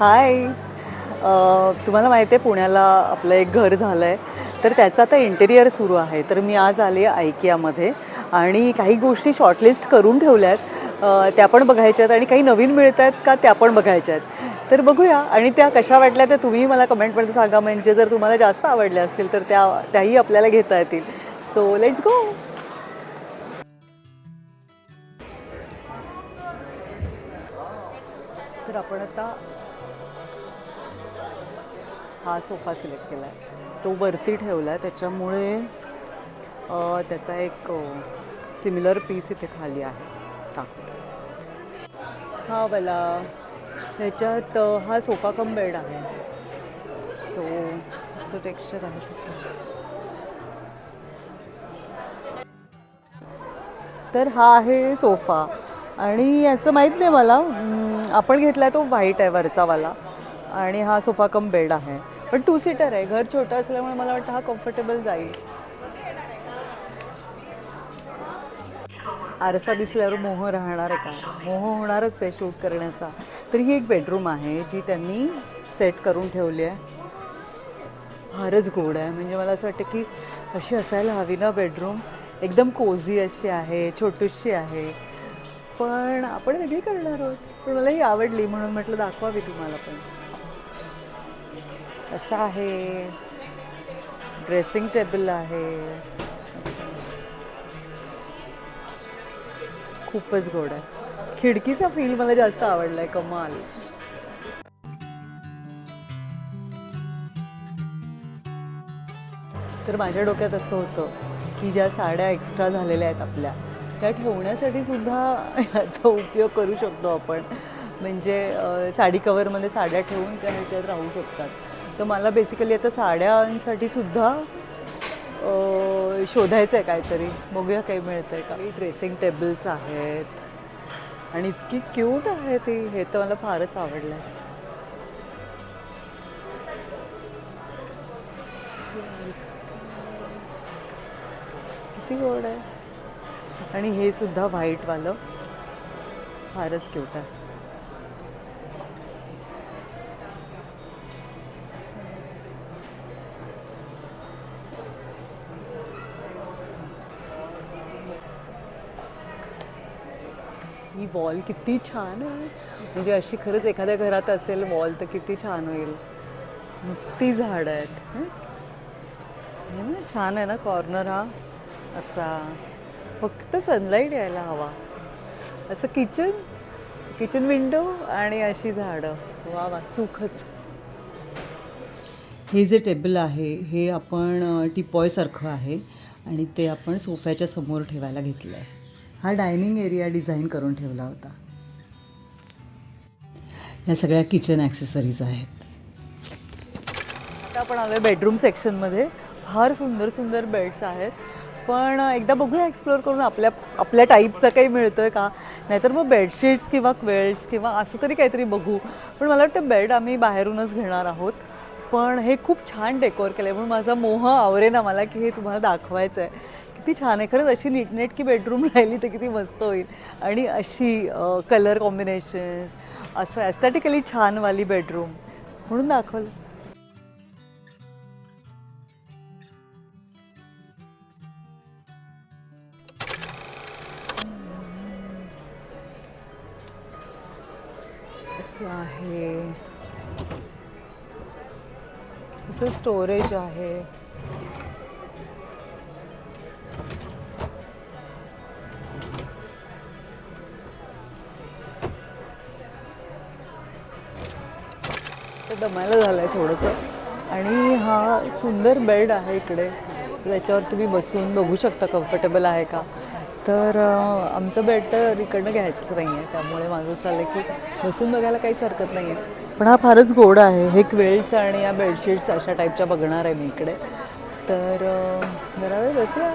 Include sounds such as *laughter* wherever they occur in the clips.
हाय तुम्हाला माहिती आहे पुण्याला आपलं एक घर झालं आहे तर त्याचं आता इंटेरियर सुरू आहे. तर मी आज आले ऐकियामध्ये आयकियामध्ये आणि काही गोष्टी शॉर्टलिस्ट करून ठेवल्या आहेत त्या पण बघायच्या आहेत आणि काही नवीन मिळत आहेत का त्या पण बघायच्या आहेत. तर बघूया आणि त्या कशा वाटल्या त्या तुम्ही मला कमेंटमध्ये सांगा. म्हणजे जर तुम्हाला जास्त आवडल्या असतील तर त्या त्याही आपल्याला घेता येतील. सो लेट्स गो पण आता हा सोफा सिलेक्ट केला आहे तो वरती ठेवला आहे त्याच्यामुळे त्याचा एक सिमिलर पीस इथे खाली आहे. दाखवते. हा मला ह्याच्यात हा सोफा कम बेड आहे. सो असं टेक्स्चर आहे त्याचं. तर हा आहे सोफा. आणि याचं माहीत नाही मला आपण घेतला आहे तो व्हाईट आहे वरचावाला आणि हा सोफा कम बेड आहे. पण टू सीटर आहे. घर छोटं असल्यामुळे मला वाटतं हा कम्फर्टेबल जाईल. आरसा दिसल्यावर मोह राहणार आहे का? मोह होणारच आहे शूट करण्याचा. तर ही एक बेडरूम आहे जी त्यांनी सेट करून ठेवली आहे. फारच गोड आहे. म्हणजे मला असं वाटतं की अशी असायला हवी ना बेडरूम एकदम कोझी अशी आहे छोटीशी आहे. पण आपण वेगळी करणार आहोत. पण मला ही आवडली म्हणून म्हटलं दाखवावी तुम्हाला पण. असं आहे. ड्रेसिंग टेबल आहे. खूपच गोड आहे. खिडकीचा फील मला जास्त आवडला आहे कमाल. तर माझ्या डोक्यात असं होतं की ज्या साड्या एक्स्ट्रा झालेल्या आहेत आपल्या त्या ठेवण्यासाठी सुद्धा याचा उपयोग करू शकतो आपण. म्हणजे साडी कवरमध्ये साड्या ठेवून त्या ह्याच्यात राहू शकतात. तर मला बेसिकली आता साड्यांसाठी सुद्धा शोधायचं आहे काहीतरी. बघूया काही मिळतं आहे काही ड्रेसिंग टेबल्स आहेत. आणि इतकी क्यूट आहे ती. हे तर मला फारच आवडलं आहे किती गोड आहे. आणि हे सुद्धा व्हाईटवालं फारच क्यूट आहे. ही वॉल किती छान आहे. म्हणजे अशी खरंच एखाद्या घरात असेल वॉल तर किती छान होईल. नुसती झाडं आहेत हे? ना छान आहे ना कॉर्नर हा असा. फक्त सनलाईट यायला हवा. असं किचन किचन विंडो आणि अशी झाडं. वा वा सुखच. हे जे टेबल आहे हे आपण टिपॉयसारखं आहे आणि ते आपण सोफ्याच्या समोर ठेवायला घेतलं आहे हा डायनिंग एरिया डिझाईन करून ठेवला होता. या सगळ्या किचन ॲक्सेसरीज आहेत. आता आपण आलो बेडरूम सेक्शनमध्ये फार सुंदर सुंदर बेड्स आहेत. पण एकदा बघूया एक्सप्लोअर करून आपल्या आपल्या टाईपचं काही मिळतं आहे का? नाहीतर मग बेडशीट्स किंवा क्वेल्ट्स किंवा असं तरी काहीतरी बघू. पण मला वाटतं बेड आम्ही बाहेरूनच घेणार आहोत. पण हे खूप छान डेकोर केलं आहे म्हणून माझा मोह आवरे ना मला की हे तुम्हाला दाखवायचं आहे किती छान आहे. खरंच अशी नीटनेटकी बेडरूम राहिली तर किती मस्त होईल. आणि अशी कलर कॉम्बिनेशन्स असं ॲस्थेटिकली छानवाली बेडरूम म्हणून दाखवलं. असं आहे? असं स्टोरेज आहे? तर दमायला झालं आहे थोडंसं. आणि हा सुंदर बेड आहे इकडे. त्याच्यावर तुम्ही बसून बघू शकता कम्फर्टेबल आहे का? तर आमचं बेड तर इकडनं घ्यायचंच नाही आहे त्यामुळे माझं चाललं की बसून बघायला काहीच हरकत नाही आहे पण हा फारच गोड आहे. हे क्वेल्ट्स आणि या बेडशीट्स अशा टाईपच्या बघणार आहे मी इकडे. तर जरा वेळ बसूया.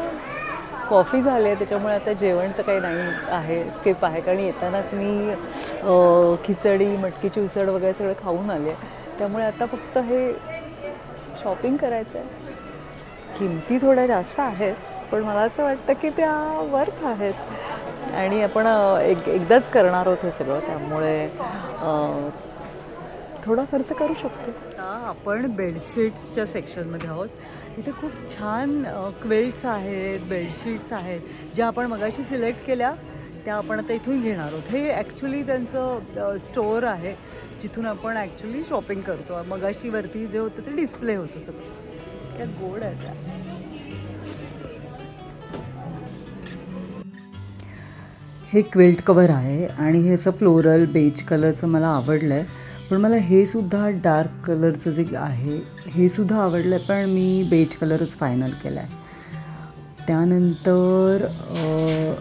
कॉफी झाली आहे त्याच्यामुळे आता जेवण तर काही नाही आहे स्किप आहे. कारण येतानाच मी खिचडी मटकीची उसळ वगैरे सगळं खाऊन आले आहे. त्यामुळे आता फक्त हे शॉपिंग करायचं आहे किमती थोड्या जास्त आहेत. पण मला असं वाटतं की त्या वर्थ आहेत. आणि आपण एक एकदाच करणार आहोत हे सगळं त्यामुळे थोडा खर्च करू शकतो. आपण बेडशीट्सच्या सेक्शनमध्ये आहोत. इथे खूप छान क्वेल्ट्स आहेत बेडशीट्स आहेत. ज्या आपण मगाशी सिलेक्ट केल्या त्या आपण आता इथून घेणार आहोत. हे ॲक्च्युली त्यांचं स्टोअर आहे जिथून आपण ॲक्च्युली शॉपिंग करतो. मगाशी वरती जे होतं ते डिस्प्ले होतं सगळं. त्या गोड आहे हे क्विल्ट कवर आहे आणि हे असं फ्लोरल बेज कलरचं मला आवडलं आहे पण मला हे सुद्धा डार्क कलरचं जे आहे हे सुद्धा आवडलं आहे पण मी बेज कलरच फायनल केला आहे त्यानंतर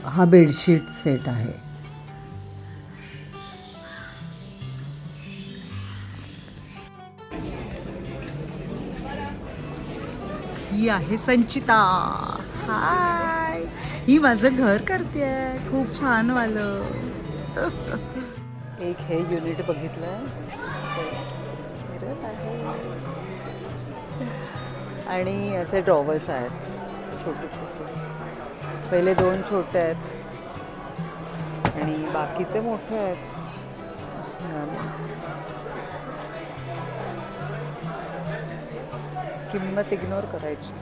हा बेडशीट सेट आहे. ही आहे संचिता. हाय. ही माझं घर करते खूप छान वालं. एक हे युनिट बघितलं आणि असे ड्रॉवर्स आहेत. छोटे छोटे. पहिले दोन छोटे आहेत. आणि बाकीचे मोठे आहेत. किंमत इग्नोर करायची.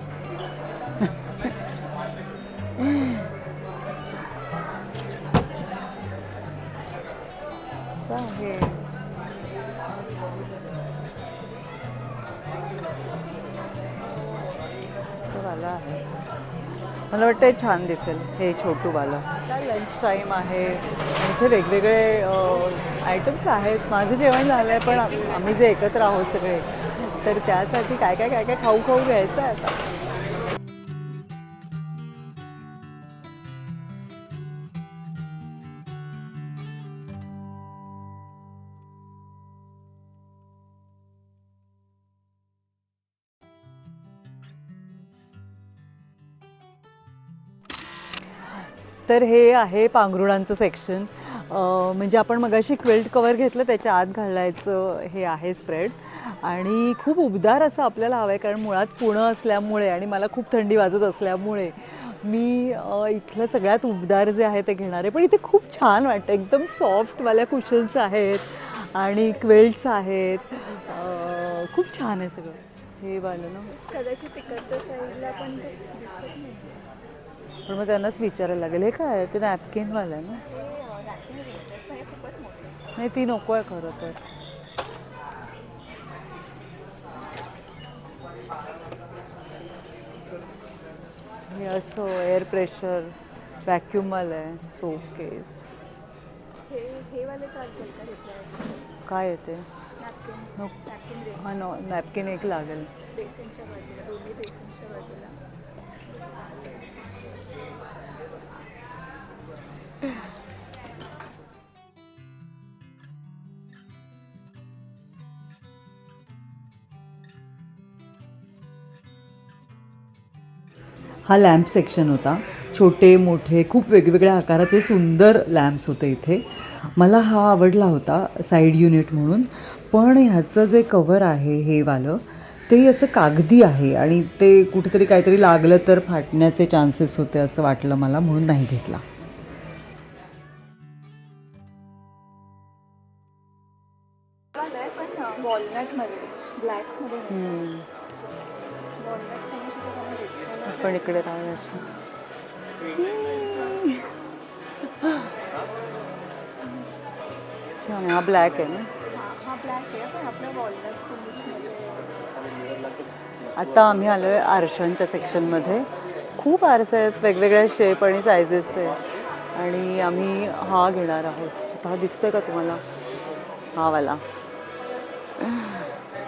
असं आहे असं वाला आहे. मला वाटतं हे छान दिसेल हे छोटूवालं काय लंच टाईम आहे. इथे वेगवेगळे आयटम्स आहेत. माझं जेवण झालं आहे पण आम्ही जे एकत्र आहोत सगळे तर त्यासाठी काय काय काय काय खाऊ खाऊ घ्यायचं आहे आता. तर हे आहे पांघरुणांचं सेक्शन म्हणजे आपण मगाशी क्वेल्ट कवर घेतलं त्याच्या आत घालायचं हे आहे स्प्रेड आणि खूप उबदार असं आपल्याला हवं आहे कारण मुळात पुणं असल्यामुळे आणि मला खूप थंडी वाजत असल्यामुळे मी इथलं सगळ्यात उबदार जे आहे ते घेणार आहे. पण इथे खूप छान वाटतं. एकदम सॉफ्टवाल्या कुशन्स आहेत आणि क्वेल्ट्स आहेत. खूप छान आहे सगळं. हे वालं ना? कदाचित तिकडच्या साईडला पण दिसत नाही. पण मग त्यांनाच विचारायला लागेल. हे काय आहे? ते नॅपकिनवालं आहे ना. नाही ती नको आहे खरं तर. हे असं एअर प्रेशर व्हॅक्युमल आहे सोप केस हे हे काय येते हा नॅपकिन एक लागेल. हा लॅम्प सेक्शन होता. छोटे मोठे खूप वेगवेगळ्या आकाराचे सुंदर लॅम्प्स होते इथे. मला हा आवडला होता साईड युनिट म्हणून. पण ह्याचं जे कवर आहे हे वालं ते असं कागदी आहे आणि ते कुठेतरी काहीतरी लागलं तर फाटण्याचे चान्सेस होते असं वाटलं मला म्हणून नाही घेतला. इकडे राहायचं. छान हा ब्लॅक आहे ना? आता आम्ही आलो आहे आरशांच्या सेक्शनमध्ये खूप आरसे आहेत वेगवेगळ्या शेप आणि सायझेस आहे आणि आम्ही हा घेणार आहोत. आता हा दिसतोय का तुम्हाला? हा वाला.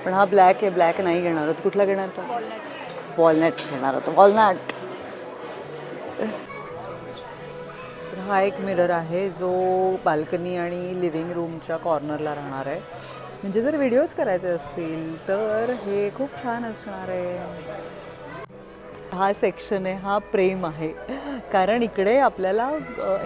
पण हा ब्लॅक आहे ब्लॅक नाही घेणार आहोत. कुठला घेणार तो वॉलनट वॉलनट घेणार होतो वॉलनट हा एक मिरर आहे जो बाल्कनी आणि लिव्हिंग रूमच्या कॉर्नरला राहणार आहे. म्हणजे जर व्हिडिओज करायचे असतील तर हे खूप छान असणार आहे. हा सेक्शन आहे हा प्रेम आहे. कारण इकडे आपल्याला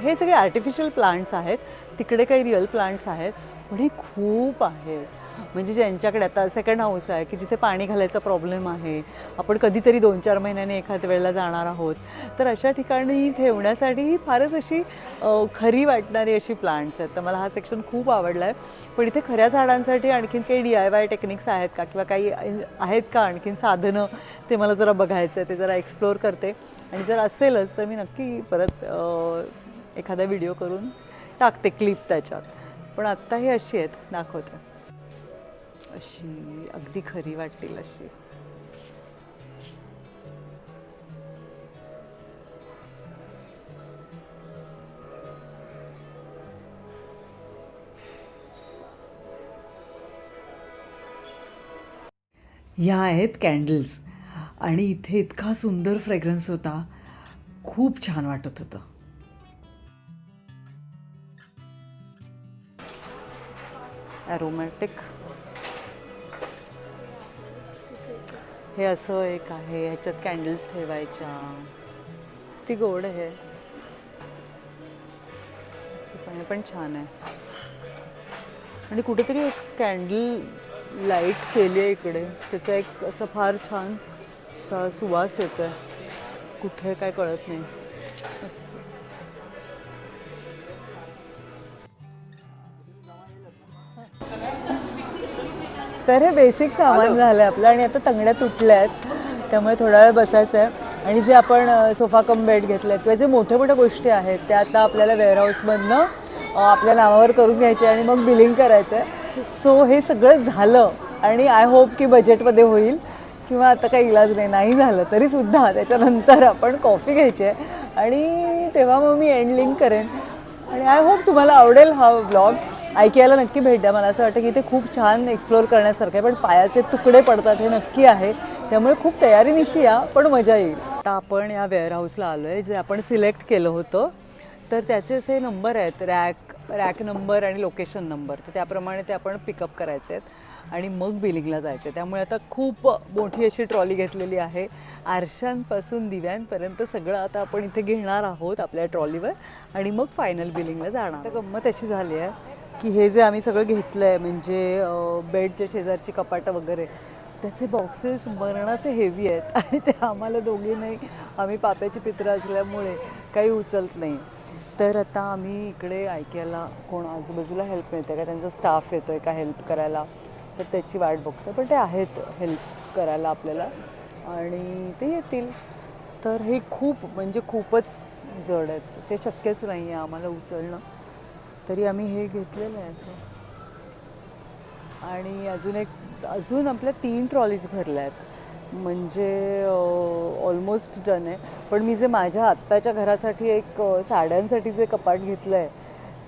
हे सगळे आर्टिफिशियल प्लांट्स आहेत. तिकडे काही रिअल प्लांट्स आहेत पण हे खूप आहेत. म्हणजे ज्यांच्याकडे आता सेकंड हाऊस आहे की जिथे पाणी घालायचा प्रॉब्लेम आहे आपण कधीतरी दोन चार महिन्याने एखाद्या वेळेला जाणार आहोत. तर अशा ठिकाणी ठेवण्यासाठी ही फारच अशी खरी वाटणारी अशी प्लांट्स आहेत. तर मला हा सेक्शन खूप आवडला आहे पण इथे खऱ्या झाडांसाठी आणखीन काही डी आय वाय टेक्निक्स आहेत का? किंवा काही आहेत का आणखीन साधनं? ते मला जरा बघायचं आहे ते जरा एक्सप्लोअर करते. आणि जर असेलच तर मी नक्की परत एखादा व्हिडिओ करून टाकते क्लिप त्याच्यात. पण आत्ता ही अशी आहेत. दाखवते. अशी अगदी खरी वाटतील अशी. ह्या आहेत कॅन्डल्स आणि इथे इतका सुंदर फ्रेग्रन्स होता. खूप छान वाटत होतं. ॲरोमॅटिक हे असं एक आहे ह्याच्यात कॅन्डल्स ठेवायच्या. ती गोड आहे. असं पण पण छान आहे. आणि कुठेतरी एक कॅन्डल लाइट केली आहे इकडे. त्याचा एक असं फार छान असा सुवास येतो आहे कुठे काय कळत नाही. तर हे बेसिक सामान झालं आहे आपलं आणि आता तंगड्या तुटल्या आहेत त्यामुळे थोडा वेळ बसायचं आहे आणि जे आपण सोफा कम बेड घेतले किंवा जे मोठ्या मोठ्या गोष्टी आहेत त्या आता आपल्याला वेअरहाऊसमधनं आपल्या नावावर करून घ्यायचे आणि मग बिलिंग करायचं आहे सो हे सगळं झालं आणि आय होप की बजेटमध्ये होईल किंवा आता काही इलाज नाही नाही झालं तरीसुद्धा त्याच्यानंतर आपण कॉफी घ्यायची आहे आणि तेव्हा मग मी एंड लिंक करेन. आणि आय होप तुम्हाला आवडेल हा ब्लॉग ऐकायला नक्की भेट द्या. मला असं वाटतं की ते खूप छान एक्सप्लोअर करण्यासारखं आहे पण पायाचे तुकडे पडतात हे नक्की आहे. त्यामुळे खूप तयारीनिशी या पण मजा येईल. आता आपण या वेअरहाऊसला आलो आहे जे आपण सिलेक्ट केलं होतं. तर त्याचे असे नंबर आहेत रॅक रॅक नंबर आणि लोकेशन नंबर तर त्याप्रमाणे ते आपण पिकअप करायचे आहेत आणि मग बिलिंगला जायचे. त्यामुळे आता खूप मोठी अशी ट्रॉली घेतलेली आहे. आरशांपासून दिव्यांपर्यंत सगळं आता आपण इथे घेणार आहोत आपल्या ट्रॉलीवर आणि मग फायनल बिलिंगला जाणार. तर गंमत अशी झाली आहे की हे जे आम्ही सगळं घेतलं आहे म्हणजे बेडच्या शेजारची कपाटं वगैरे त्याचे बॉक्सेस मरणाचे हेवी आहेत. *laughs* आणि ते आम्हाला दोघे नाही आम्ही पाप्याची पित्रं असल्यामुळे काही उचलत नाही. तर आता आम्ही इकडे ऐकायला कोण आजूबाजूला हेल्प मिळते का? त्यांचा स्टाफ येतो आहे का हेल्प करायला? तर त्याची वाट बघतो पण ते आहेत हेल्प करायला आपल्याला. आणि ते येतील. तर हे खूप म्हणजे खूपच जड आहेत. ते शक्यच नाही आहे आम्हाला उचलणं. तरी आम्ही हे घेतलेलं आहे असं. आणि अजून एक अजून आपल्या तीन ट्रॉलीज भरल्या आहेत. म्हणजे ऑलमोस्ट डन आहे. पण मी जे माझ्या आत्ताच्या घरासाठी एक साड्यांसाठी जे कपाट घेतलं आहे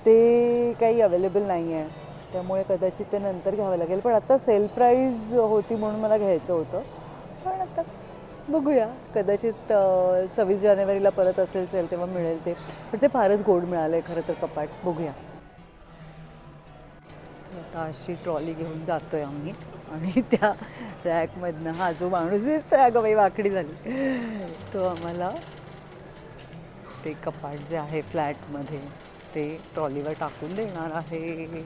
ते काही अवेलेबल नाही आहे. त्यामुळे कदाचित ते नंतर घ्यावं लागेल. पण आता सेल प्राईज होती म्हणून मला घ्यायचं होतं. पण आता बघूया. कदाचित सव्वीस जानेवारीला परत असेल सेल तेव्हा मिळेल ते. पण ते फारच गोड मिळालं आहे खरं तर कपाट. बघूया. आता अशी ट्रॉली घेऊन जातो आहे आम्ही. आणि त्या रॅकमधनं हा जो माणूस दिसतोय अगं बाई वाकडी झाली. तो आम्हाला ते कपाट जे आहे फ्लॅटमध्ये ते ट्रॉलीवर टाकून देणार आहे.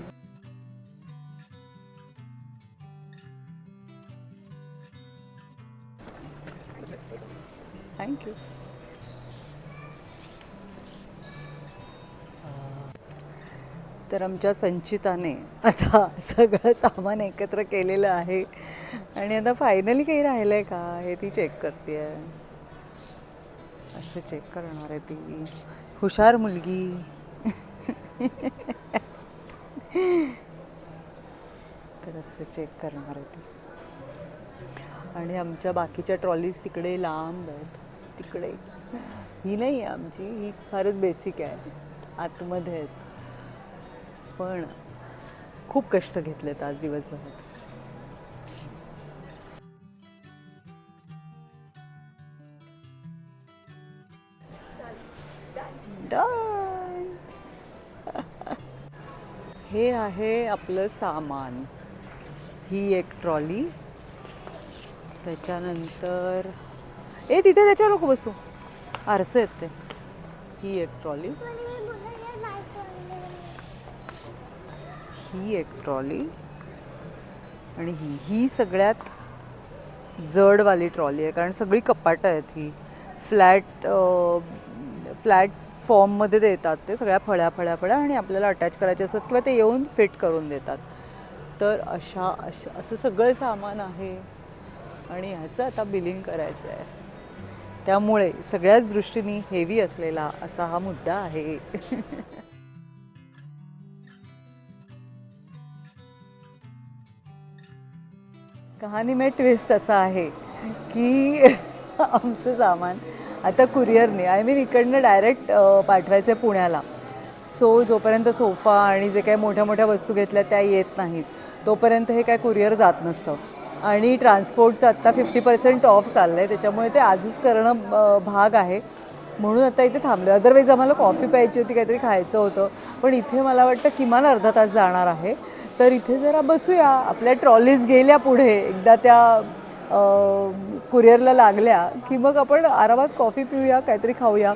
थँक्यू तर आमच्या संचिताने आता सगळं सामान एकत्र केलेलं आहे. आणि आता फायनली काही राहिलं आहे का? हे ती चेक करते आहे असं चेक करणार आहे ती. हुशार मुलगी. तर असं चेक करणार आहे ती. आणि आमच्या बाकीच्या ट्रॉलीज तिकडे लांब आहेत. तिकडे. ही नाही आहे आमची. ही फारच बेसिक आहे. आतमध्ये आहेत. पण खूप कष्ट घेतलेत आज दिवसभरात. *laughs* हे आहे आपलं सामान. ही एक ट्रॉली. त्याच्यानंतर ए तिथे त्याच्यावर नको बसू. आरसे आहेत ते. ही एक ट्रॉली. ही एक ट्रॉली आणि ही ही सगळ्यात जडवाली ट्रॉली आहे कारण सगळी कपाटं आहेत ही. फ्लॅट फ्लॅट फॉर्ममध्ये देतात ते सगळ्या फळ्या फळ्या फळ्या आणि आपल्याला अटॅच करायचे असतात किंवा ते येऊन फिट करून देतात. तर अशा अशा असं सगळं सामान आहे आणि ह्याचं आता बिलिंग करायचं आहे. त्यामुळे सगळ्याच दृष्टीने हेवी असलेला असा हा मुद्दा आहे. *laughs* कहाणी में ट्विस्ट असा आहे की *laughs* आमचं सामान आता कुरिअरने आय मीन इकडनं डायरेक्ट पाठवायचं आहे पुण्याला. सो जोपर्यंत सोफा आणि जे काही मोठ्या मोठ्या वस्तू घेतल्या त्या येत नाहीत तोपर्यंत हे काय कुरिअर जात नसतं. आणि ट्रान्सपोर्टचं आत्ता फिफ्टी पर्सेंट ऑफ चाललं आहे त्याच्यामुळे ते आजच करणं भाग आहे. म्हणून आता इथे थांबलो अदरवाईज आम्हाला कॉफी प्यायची होती काहीतरी खायचं होतं. पण इथे मला वाटतं किमान अर्धा तास जाणार आहे. तर इथे जरा बसूया. आपल्या ट्रॉलीज गेल्या पुढे. एकदा त्या कुरिअरला लागल्या की मग आपण आरामात कॉफी पिऊया काहीतरी खाऊया.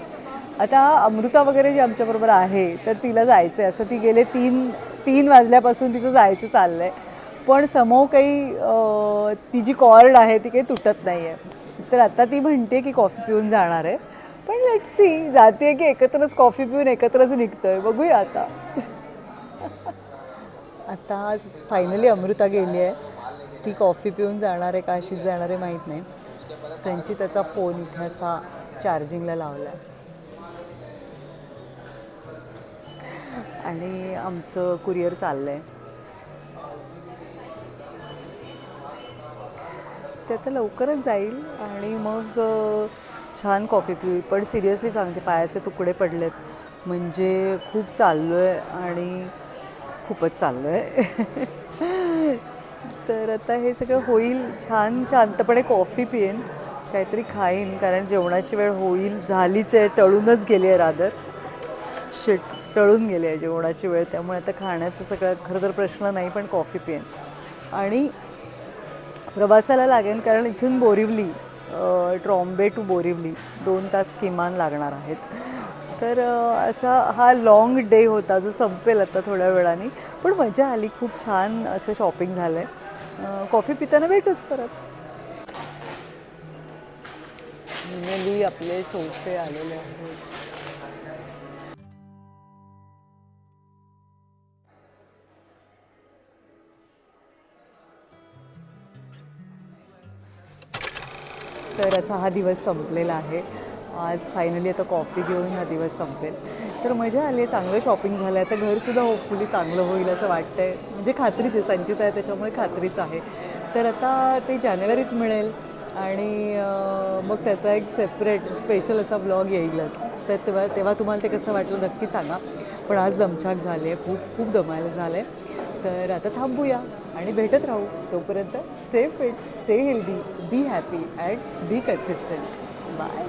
आता अमृता वगैरे जी आमच्याबरोबर आहे तर तिला जायचं आहे असं ती गेले तीन तीन वाजल्यापासून तिचं जायचं चाललं आहे पण समोर काही ती जी कॉर्ड आहे ती काही तुटत नाही आहे तर आता ती म्हणते की कॉफी पिऊन जाणार आहे. पण लेट सी जाते की एकत्रच कॉफी पिऊन एकत्रच निघतोय. बघूया आता. आता आज फायनली अमृता गेली आहे. ती कॉफी पिऊन जाणार आहे का अशीच जाणार आहे माहीत नाही. संचिताचा फोन इथे असा चार्जिंगला लावला आहे आणि आमचं कुरिअर चाललं आहे ते आता लवकरच जाईल आणि मग छान कॉफी पिऊ. पण सिरियसली सांगते पायाचे तुकडे पडलेत. म्हणजे खूप चाललो आहे आणि खूपच चाललो आहे तर आता हे सगळं होईल छान शांतपणे कॉफी पिईन काहीतरी खाईन कारण जेवणाची वेळ होईल झालीच आहे टळूनच गेली आहे रादर शिट टळून गेली आहे जेवणाची वेळ त्यामुळे आता खाण्याचं सगळं खरं तर प्रश्न नाही पण कॉफी पिईन. आणि प्रवासाला लागेल कारण इथून बोरिवली ट्रॉम्बे टू बोरिवली दोन तास किमान लागणार आहेत. तर असा हा लाँग डे होता जो संपेल आता थोड्या वेळाने. पण मजा आली. खूप छान असं शॉपिंग झालं आहे कॉफी पिताना भेटूच परत. आपले सोफे आलेले आहेत. तर असा हा दिवस संपलेला आहे. आज फायनली आता कॉफी घेऊन हा दिवस संपेल. तर मजा आली आहे चांगलं शॉपिंग झालं. आहे तर घरसुद्धा होपफुली चांगलं होईल असं वाटतं आहे म्हणजे खात्रीच आहे संचित आहे त्याच्यामुळे खात्रीच आहे. तर आता ते जानेवारीत मिळेल आणि मग त्याचा एक सेपरेट स्पेशल असा ब्लॉग येईलच. तर तेव्हा तेव्हा तुम्हाला ते कसं वाटलं नक्की सांगा. पण आज दमछाक झाली आहे खूप खूप दमायला झालं आहे तर आता थांबूया आणि भेटत राहू. तोपर्यंत stay fit stay healthy be happy and be consistent bye